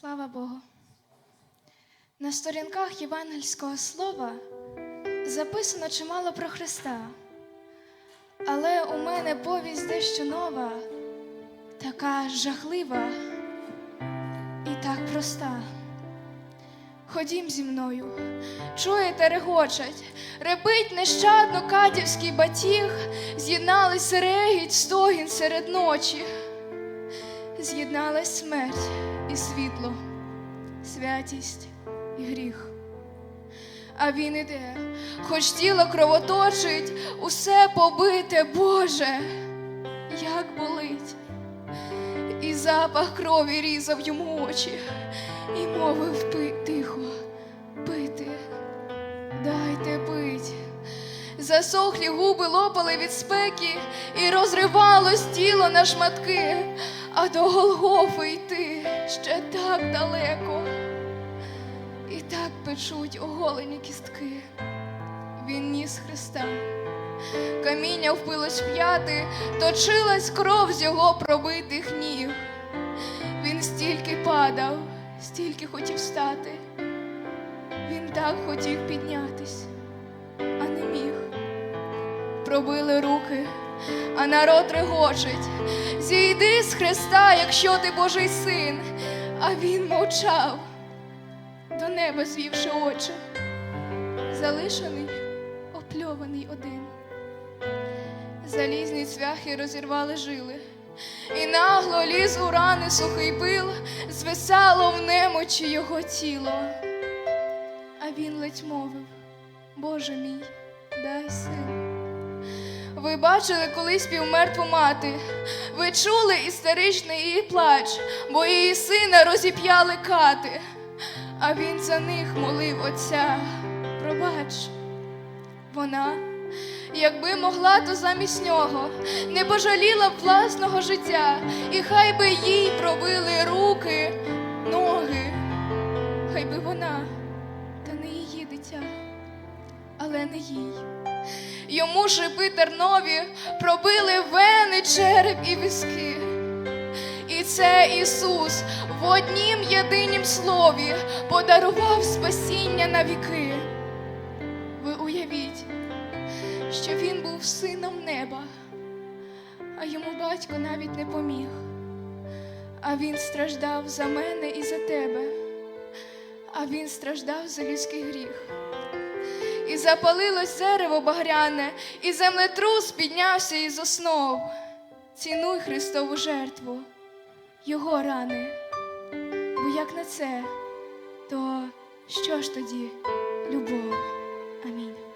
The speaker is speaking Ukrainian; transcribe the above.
Слава Богу. На сторінках євангельського слова записано чимало про Христа. Але у мене повість дещо нова, така жахлива і так проста. Ходім зі мною, чуєте, регочать, репить нещадно катівський батіг, з'єднались регіт, стогін серед ночі, з'єдналась смерть і світло, святість і гріх. А він іде, хоч тіло кровоточить, усе побите, Боже, як болить. І запах крові різав йому очі, і мовив пи тихо, пити, дайте пить. Засохлі губи лопали від спеки, і розривалось тіло на шматки, а до Голгофи йти ще так далеко. І так печуть оголені кістки. Він ніс Христа. Каміння впилось п'яти, точилась кров з його пробитих ніг. Він стільки падав, стільки хотів стати. Він так хотів піднятись, а не міг. Пробили руки, а народ регочить. Зійди з Христа, якщо ти Божий син. А він мовчав, до неба звівши очі, залишений, опльований один. Залізні цвяхи розірвали жили, і нагло ліз у рани сухий пил, звисало в немочі його тіло. А він ледь мовив, Боже мій, дай сил. Ви бачили колись півмертву мати, ви чули істеричний її плач, бо її сина розіп'яли кати, а він за них молив отця, пробач. Вона, якби могла, то замість нього не пожаліла б власного життя, і хай би їй пробили руки, ноги, хай би вона, та не її дитя, але не їй. Йому шипи тернові пробили вени, череп і виски. І це Ісус в однім єдинім слові подарував спасіння на віки. Ви уявіть, що він був сином неба, а йому батько навіть не поміг. А він страждав за мене і за тебе, а він страждав за людський гріх запалилось дерево багряне, і землетрус піднявся із основ. Цінуй Христову жертву, Його рани. Бо як на це, то що ж тоді любов? Амінь.